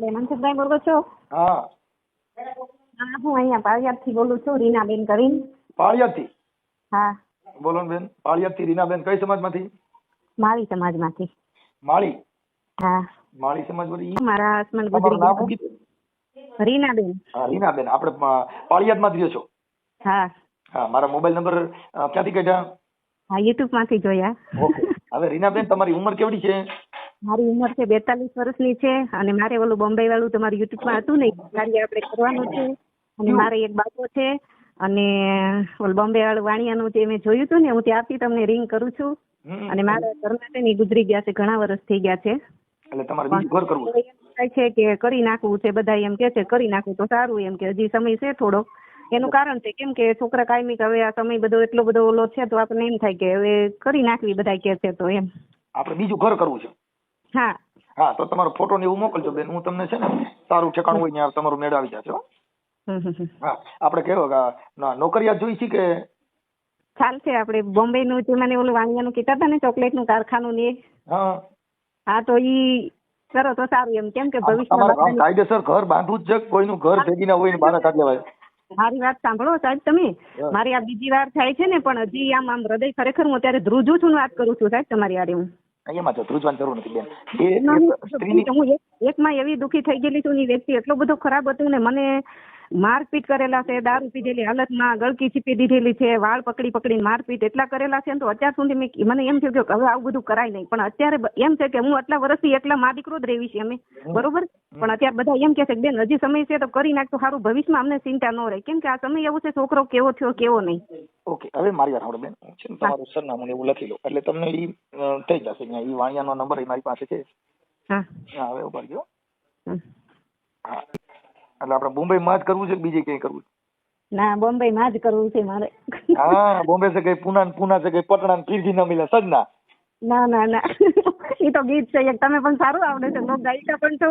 મનસુખભાઈ બોલો છો? હા. હા અહીંયા પાળિયાદથી બોલું છું રીનાબેન કરીને. પાળિયાદથી હા. બોલો બેન પાળિયાદથી રીનાબેન કઈ સમાજમાંથી? મારી સમાજમાંથી. માળી? હા. માળી સમાજમાંથી? મારા હસબન્ડ ગુજરી ગયા. રીનાબેન. હા રીનાબેન. આપણે અ, પાળિયાદમાં રહ્યો છો? હા. હા મારા મોબાઈલ નંબર ક્યાંથી કાઢ્યા? હા યુટ્યુબમાંથી જોયા. ઓકે. હવે રીનાબેન તમારી ઉંમર કેવડી છે? મારી ઉંમર છે બેતાલીસ વર્ષની છે અને મારે ઓલું બોમ્બે વાળું તમારું યુટ્યુબમાં હતું ને કાર્ય આપણે કરવાનું છે અને મારે એક બાળકો છે અને ઓલું બોમ્બે વાળું વાણિયાનું જે મેં જોયું હતું ને હું ત્યારથી તમને રિંગ કરું છું. અને મારા ઘરના છે ને ગુજરી ગયા છે ઘણા વર્ષ થઈ ગયા છે. એટલે તમારે બીજું ઘર કરવું થાય છે કે કરી નાખવું છે બધા એમ કે છે કરી નાખવું તો સારું એમ કે હજી સમય છે થોડો એનું કારણ છે કેમ કે છોકરા કાયમી હવે આ સમય બધો એટલો બધો ઓલો છે તો આપણને એમ થાય કે હવે કરી નાખવી બધા કે છે તો એમ. આપણે બીજું ઘર કરવું છે. હા. હા તો તમારો ફોટો ને એવું મોકલજો બેન હું તમને છે ને સારું ઠેકાણું હોય ત્યાં તમારું મેળવી જશે હો. આપણે કેવો નોકરિયાત જોઈ છે કે? ચાલશે આપણે બોમ્બે નું જે મને ઓલું વાણિયાનું કીધા હતા ને ચોકલેટનું કારખાનું ને હા. હા તો ઈ કરો તો સારું એમ કેમ કે ભવિષ્યમાં કાયદેસર ઘર બાંધવું જ કોઈનું ઘર ભેગી ના હોય ને બહાર કાઢી લેવાય. મારી વાત સાંભળો સાહેબ તમે. મારી આ બીજી વાર થાય છે ને પણ હજી આમ આમ હૃદય ખરેખર હું અત્યારે ધ્રુજું છું વાત કરું છું સાહેબ તમારી આરે હું. એમાં તો ધ્રુજવાની જરૂર નથી બેન. એ એક સ્ત્રીની હું એક એકમાં એવી દુખી થઈ ગયેલી છું ને વ્યક્તિ એટલો બધો ખરાબ હતું ને મને મારપીટ કરેલા છે દારૂ પીધેલી હાલતમાં ગળકી છીપી દીધેલી છે વાળ પકડી પકડીને મારપીટ એટલા કરેલા છે ને તો અત્યાર સુધી મેં મને એમ થયું કે હવે આવું બધું કરાય નહીં. પણ અત્યારે એમ છે કે હું આટલા વર્ષથી એકલા મા દીકરો જ રહેવી છે અમે. બરોબર? પણ અત્યારે બધા એમ કે છે કે બેન હજી સમય છે તો કરી નાખતો સારું ભવિષ્યમાં અમને ચિંતા ન રહે. કેમ કે આ સમય એવો છે છોકરો કેવો થયો કેવો નહીં. ઓકે હવે મારી વાત સાંભળો બેન. છે ને તમારું સરનામું એવું લખી લો એટલે તમને ઈ થઈ જશે અહીંયા. ઈ વાણિયાનો નંબર મારી પાસે છે. હા. હા હવે ઊભા ગયો. હા. એટલે આપણે મુંબઈમાં જ કરવું છે કે બીજે ક્યાંય કરવું છે? ના બોમ્બેમાં જ કરવું છે મારે. હા બોમ્બે છે કઈ પુના પુના છે કઈ પટણા ને ન મિલે સજના ના ના ના. એ તો ગીત છે એક. તમે પણ સારું આવડે છે. લોક ગાયિકા પણ છો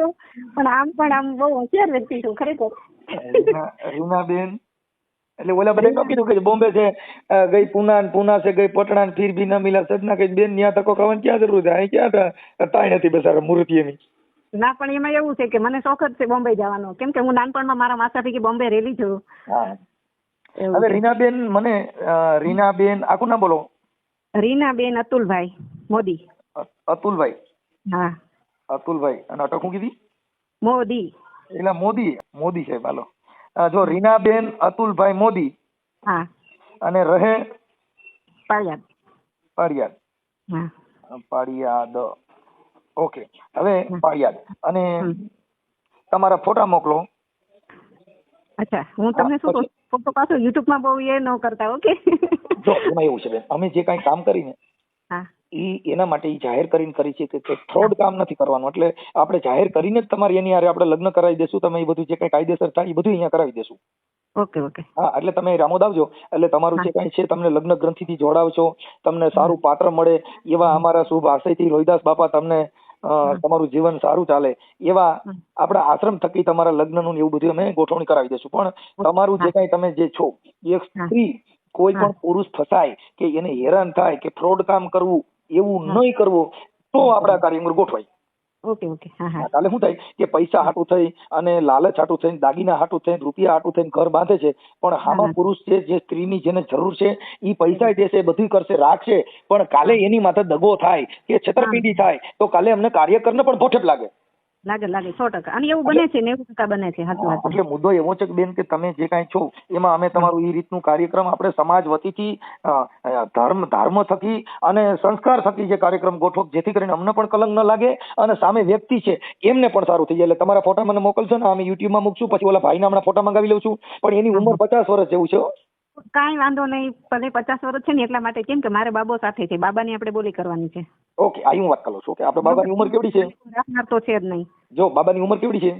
પણ આમ પણ આમ બહુ હોશિયાર વ્યક્તિ છો ખરેખર. રીના રીનાબેન. એટલે ઓલા બધા કીધું કે બોમ્બે છે ગઈ પુના ને પુના છે ગઈ પટણા ને ફીર ભી ન મિલા સજના કઈ બેન ન્યા તકો ખાવાની ક્યાં જરૂર છે? અહીં ક્યાં હતા તાય નથી બેસારા મૂર્તિ એની ના પણ એમાં એવું છે કે મને શોખ જ છે બોમ્બે જવાનો. કેમ કે હું નાનપણમાં મારા માસા ભેગી બોમ્બે રેલી છું હવે છે. રીનાબેન મને રીનાબેન આખું નામ બોલો? રીનાબેન અતુલભાઈ મોદી. અતુલભાઈ? હા. અતુલભાઈ. અને અટક શું કીધી? મોદી. એટલે મોદી મોદી સાહેબ હાલો. જો જો રીનાબેન અતુલભાઈ મોદી. હા. અને રહે? પાળિયાદ. પાડિયાદ હા. પાડિયાદ ઓકે. હવે પાડિયાદ અને તમારા ફોટા મોકલો. અચ્છા હું તમને શું કહું? ફોટો પાછો યુટ્યુબમાં બહુ એ ન કરતા ઓકે? જો એમાં એવું છે બેન. અમે જે કાંઈ કામ કરીને હા. ઈ એના માટે જાહેર કરીને કરી છે કે ફ્રોડ કામ નથી કરવાનું. એટલે આપણે જાહેર કરીને જ તમારી એની હારે આપણે લગ્ન કરાવી દેશું તમે એ બધું જે કાંઈ કાયદેસર થાય એ બધું અહીંયા કરાવી દેશું. Okay okay. હા એટલે તમે રામોદ આવજો. એટલે તમારું જે કાંઈ છે તમને લગ્ન ગ્રંથિથી જોડાવશો. તમને સારું પાત્ર મળે એવા અમારા શુભ આશયથી રોહિદાસ બાપા તમને તમારું જીવન સારું ચાલે એવા આપણા આશ્રમ થકી તમારા લગ્નનું ને એવું બધું અમે ગોઠવણી કરાવી દઈશું. પણ તમારું જે કાંઈ તમે જે છો એક સ્ત્રી કોઈ પણ પુરુષ ફસાય કે એને હેરાન થાય કે ફ્રોડ કામ કરવું એવું નહીં કરવું તો આપણા કાર્યક્રમ ગોઠવાય. Okay okay. હા હા. કાલે શું થાય કે પૈસા હાટું થઈ અને લાલચ હાટું થઈને દાગીના હાટું થઈને રૂપિયા હાટું થઈને ઘર બાંધે છે પણ હામાં પુરુષ છે જે સ્ત્રીની જેને જરૂર છે એ પૈસા દેશે બધું કરશે રાખશે. પણ કાલે એની માથે દગો થાય કે છેતરપિંડી થાય તો કાલે અમને કાર્યકરને પણ ભોઠેપ લાગે. લાગે લાગે સો ટકા. અને એવું બને છે નેવું ટકા બને છે હાથ એટલે મુદ્દો એવો છે કે બેન કે તમે જે કાંઈ છો એમાં અમે તમારું એ રીતનું કાર્યક્રમ આપણે સમાજ વતીથી ધર્મ ધર્મ થકી અને સંસ્કાર થકી જે કાર્યક્રમ ગોઠવો જેથી કરીને અમને પણ કલંક ન લાગે અને સામે વ્યક્તિ છે એમને પણ સારું થઈ જાય. એટલે તમારા ફોટા મને મોકલશો ને અમે યુટ્યુબમાં મૂકશું પછી ઓલા ભાઈના હમણાં ફોટા મંગાવી લઉં છું. પણ એની ઉંમર પચાસ વર્ષ જેવું છે. કાંઈ વાંધો નહીં ભલે પચાસ વર્ષ છે ને એટલા માટે કેમ કે મારે બાબો સાથે છે. બાબાની આપણે બોલી કરવાની છે. ઓકે આ હું વાત કરું છું કે આપણે બાબાની ઉંમર કેવડી છે? રાખનાર તો છે જ નહીં. જો બાબાની ઉંમર કેવડી છે?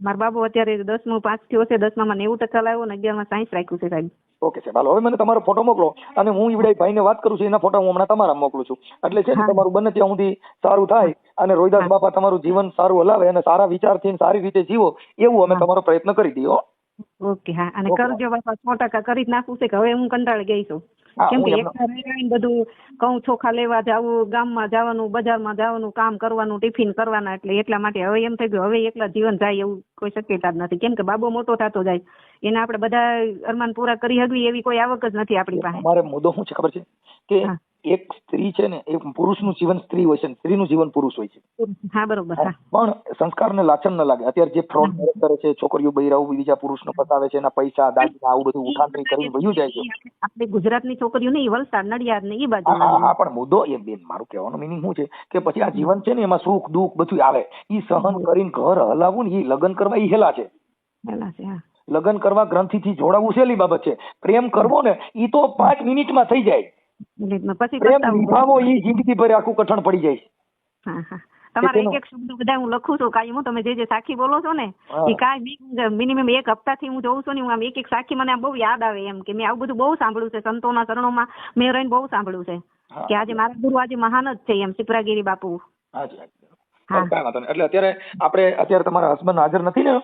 મારો બાબો અત્યારે દસમું પાંચ થયો છે દસમામાં નેવું ટકા લાવ્યો અને અગિયારમાં સાયન્સ રાખ્યું છે સાહેબ. ઓકે સાહેબ. હાલો હવે મને તમારો ફોટો મોકલો અને હું ઈવડાઈ ભાઈને વાત કરું છું એના ફોટા હું હમણાં તમારા મોકલું છું. એટલે છે ને તમારું બને ત્યાં સુધી સારું થાય અને રોહિદાસ બાપા તમારું જીવન સારું હલાવે અને સારા વિચારથી સારી રીતે જીવો એવું અમે તમારો પ્રયત્ન કરી દઈએ ઓકે હા. અને. કરજો બાપા સો ટકા કરી જ નાખું છે કે હવે હું કંટાળી ગઈ છું. કેમ કે એકલા રહી રહીને બધું ઘઉં ચોખા લેવા જવું ગામમાં જવાનું બજારમાં જવાનું કામ કરવાનું ટિફિન કરવાના એટલે એટલા માટે હવે એમ થઈ ગયું હવે એકલા જીવન જાય એવું કોઈ શક્યતા જ નથી. કેમ કે બાબો મોટો થતો જાય એને આપણે બધા અરમાન પૂરા કરી હગવી એવી કોઈ આવક જ નથી આપણી પાસે. મારે મુદ્દો શું છે ખબર છે? કે. એક સ્ત્રી છે ને એ પુરુષનું જીવન સ્ત્રી હોય છે ને સ્ત્રીનું જીવન પુરુષ હોય છે. હા બરોબર પણ સંસ્કારને લાચન ન લાગે. અત્યારે જે ફ્રોડ કરે છે છોકરીઓ બૈરાઓ બીજા પુરુષનો ફસાવે છે એના પૈસા દાગીના આવું બધું ઉઠાંતરી કરીને વયું જાય છે. આપણે ગુજરાતની છોકરીઓ ને વલસાડ નડિયાદ ને એ બાજુ હા, પણ મુદ્દો એ બેન મારું કહેવાનો મિનિંગ શું છે? કે પછી આ જીવન છે ને એમાં સુખ દુઃખ બધું આવે. ઈ સહન કરીને ઘર હલાવવું ને ઈ લગ્ન કરવા ઈ હેલા છે. હેલા છે હા. લગ્ન કરવા ગ્રંથિથી જોડાવું સહેલી બાબત છે. પ્રેમ કરવો ને ઈ તો પાંચ મિનિટમાં થઈ જાય. પછી નિભાવો ઈ જિંદગી ભર આખું કઠણ પડી જાય હા હા. તમારા એક એક શબ્દ બધા હું લખું છું કાંઈ હું તમે જે જે સાખી બોલો છો ને એ કાંઈ મિનિમમ એક હપ્તાથી હું જોઉં છું ને હું આમ એક એક સાખી મને આમ બહુ યાદ આવે એમ કે મેં આવું બધું બહુ સાંભળ્યું છે સંતોના ચરણોમાં મેં રહીને બહુ સાંભળ્યું છે કે આજે મારા ગુરુ આજે મહાન જ છે એમ સિપરાગીરી બાપુ. એટલે અત્યારે આપણે અત્યારે તમારા હસબન્ડ હાજર નથી ને?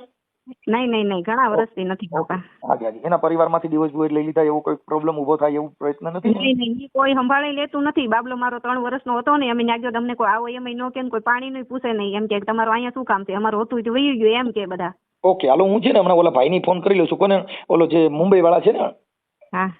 નહીં નહીં નહીં ઘણા વર્ષથી નથી બાપા હાજી હાજી એના પરિવારમાંથી ડિવોર્સ બિવોર્સ લઈ લીધા એવો કોઈ પ્રોબ્લેમ ઊભો થાય એવું પ્રયત્ન નથી? નહીં નહીં ઈ કોઈ સંભાળી લેતું નથી. બાબલો મારો ત્રણ વર્ષનો હતો ને અમે ન્યા ગયો તમને કોઈ આવો એમ નો કે કોઈ પાણી નું પૂછે નહીં. એમ કે તમારું અહીંયા શું કામ છે? અમારું હતું તો વહી ગયું એમ કે બધા. ઓકે હાલો હું છે ને હમણાં ઓલા ભાઈને ફોન કરી લઉં છું. કોને? ઓલો જે મુંબઈ વાળા છે ને? હા.